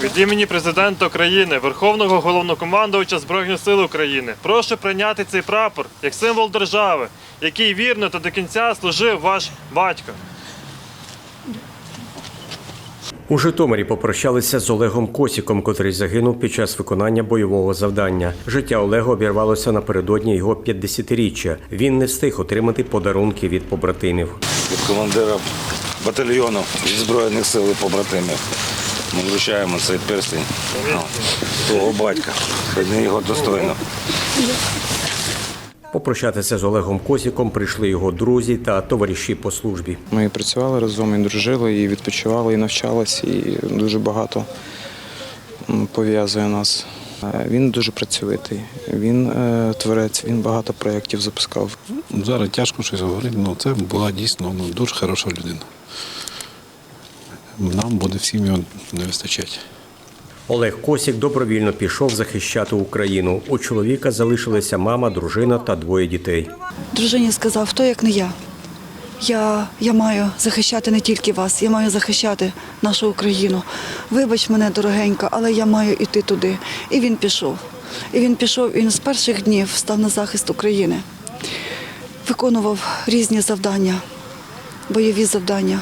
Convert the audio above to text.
Від імені президента України, Верховного головнокомандувача Збройних сил України, прошу прийняти цей прапор як символ держави, який вірно та до кінця служив ваш батько. У Житомирі попрощалися з Олегом Косіком, котрий загинув під час виконання бойового завдання. Життя Олега обірвалося напередодні його 50-річчя. Він не встиг отримати подарунки від побратимів. від командира батальйону зі Збройних сил побратимів. Ми вручаємо цей перстень ну, твого батька. Його достойно. Попрощатися з Олегом Косіком прийшли його друзі та товариші по службі. Ми працювали разом, і дружили, і відпочивали, і навчались, і дуже багато пов'язує нас. Е, Він дуже працьовитий, він е, творець, він багато проєктів запускав. Зараз тяжко щось говорити, але це була дійсно ну, дуже хороша людина. Нам буде всім його не вистачати. Олег Косік добровільно пішов захищати Україну. У чоловіка залишилися мама, дружина та двоє дітей. Дружині сказав, хто як не я. Я, я маю захищати не тільки вас, я маю захищати нашу Україну. Вибач мене, дорогенька, але я маю йти туди. І він пішов. І він пішов, він з перших днів став на захист України. Виконував різні завдання, бойові завдання.